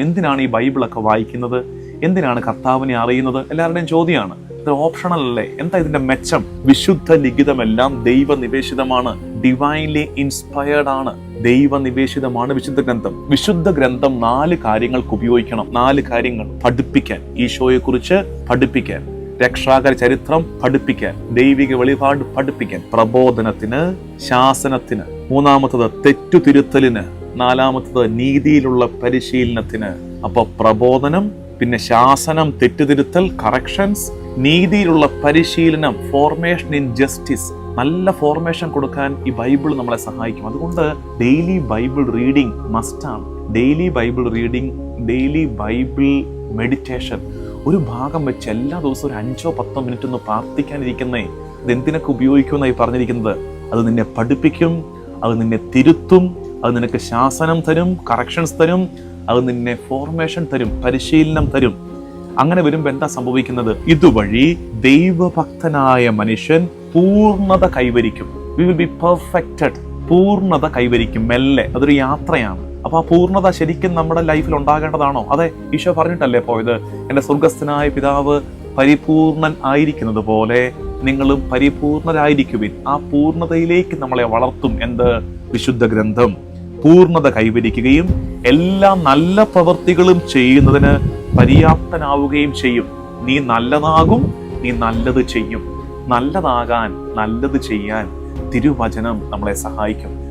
എന്തിനാണ് ഈ ബൈബിളൊക്കെ വായിക്കുന്നത്? എന്തിനാണ് കർത്താവിനെ അറിയുന്നത്? എല്ലാവരുടെയും ചോദ്യമാണ്. ഇത് ഓപ്ഷണൽ അല്ലേ? എന്താ ഇതിന്റെ മെച്ചം? വിശുദ്ധ ലിഖിതമെല്ലാം ദൈവനിവേശിതമാണ്. ഡിവൈൻലി ഇൻസ്പയർഡ് ആണ്. ദൈവനിവേശിതമാണ് വിശുദ്ധ ഗ്രന്ഥം. വിശുദ്ധ ഗ്രന്ഥം നാല് കാര്യങ്ങൾക്ക് ഉപയോഗിക്കണം. നാല് കാര്യങ്ങൾ. പഠിപ്പിക്കാൻ. ഈശോയെ കുറിച്ച് പഠിപ്പിക്കാൻ. രക്ഷാകര ചരിത്രം പഠിപ്പിക്കാൻ. ദൈവിക വെളിപാട് പഠിപ്പിക്കാൻ. പ്രബോധനത്തിന് ശാസനത്തിന്. മൂന്നാമത്തത് തെറ്റുതിരുത്തലിന്. നാലാമത്തത് നീതിയിലുള്ള പരിശീലനത്തിന്. അപ്പോൾ പ്രബോധനം പിന്നെ ശാസനം തെറ്റുതിരുത്തൽ കറക്ഷൻസ് നീതിയിലുള്ള പരിശീലനം ഫോർമേഷൻ ഇൻ ജസ്റ്റിസ് നല്ല ഫോർമേഷൻ കൊടുക്കാൻ ഈ ബൈബിൾ നമ്മളെ സഹായിക്കും. അതുകൊണ്ട് ഡെയിലി ബൈബിൾ റീഡിംഗ് മസ്റ്റാണ് daily Bible reading daily Bible meditation ഒരു ഭാഗം വെച്ച് എല്ലാ ദിവസവും ഒരു അഞ്ചോ പത്തോ മിനിറ്റ് ഒന്ന് പ്രാർത്ഥിക്കാനിരിക്കുന്നേ അത് എന്തിനൊക്കെ ഉപയോഗിക്കുമെന്നായി പറഞ്ഞിരിക്കുന്നത്? അത് നിന്നെ പഠിപ്പിക്കും അത് നിന്നെ തിരുത്തും അത് നിനക്ക് ശാസനം തരും കറക്ഷൻസ് തരും അത് നിന്നെ ഫോർമേഷൻ തരും പരിശീലനം തരും. അങ്ങനെ വരുമ്പോൾ എന്താ സംഭവിക്കുന്നത്? ഇതുവഴി ദൈവഭക്തനായ മനുഷ്യൻ പൂർണത കൈവരിക്കും. വി വിൽ ബി പെർഫെക്റ്റഡ് പൂർണത കൈവരിക്കും മെല്ലെ. അതൊരു യാത്രയാണ്. അപ്പൊ ആ പൂർണത ശരിക്കും നമ്മുടെ ലൈഫിൽ ഉണ്ടാകേണ്ടതാണോ? അതെ ഈശോ പറഞ്ഞിട്ടല്ലേ പോയത്? എന്റെ സ്വർഗസ്ഥനായ പിതാവ് പരിപൂർണൻ ആയിരിക്കുന്നത് പോലെ നിങ്ങളും പരിപൂർണരായിരിക്കുവിൻ. ആ പൂർണതയിലേക്ക് നമ്മളെ വളർത്തും എന്ത്? വിശുദ്ധ ഗ്രന്ഥം. പൂർണത കൈവരിക്കുകയും എല്ലാ നല്ല പ്രവർത്തികളും ചെയ്യുന്നതിന് പര്യാപ്തനാവുകയും ചെയ്യും. നീ നല്ലതാകും നീ നല്ലത് ചെയ്യും. നല്ലതാകാൻ നല്ലത് ചെയ്യാൻ തിരുവചനം നമ്മളെ സഹായിക്കും.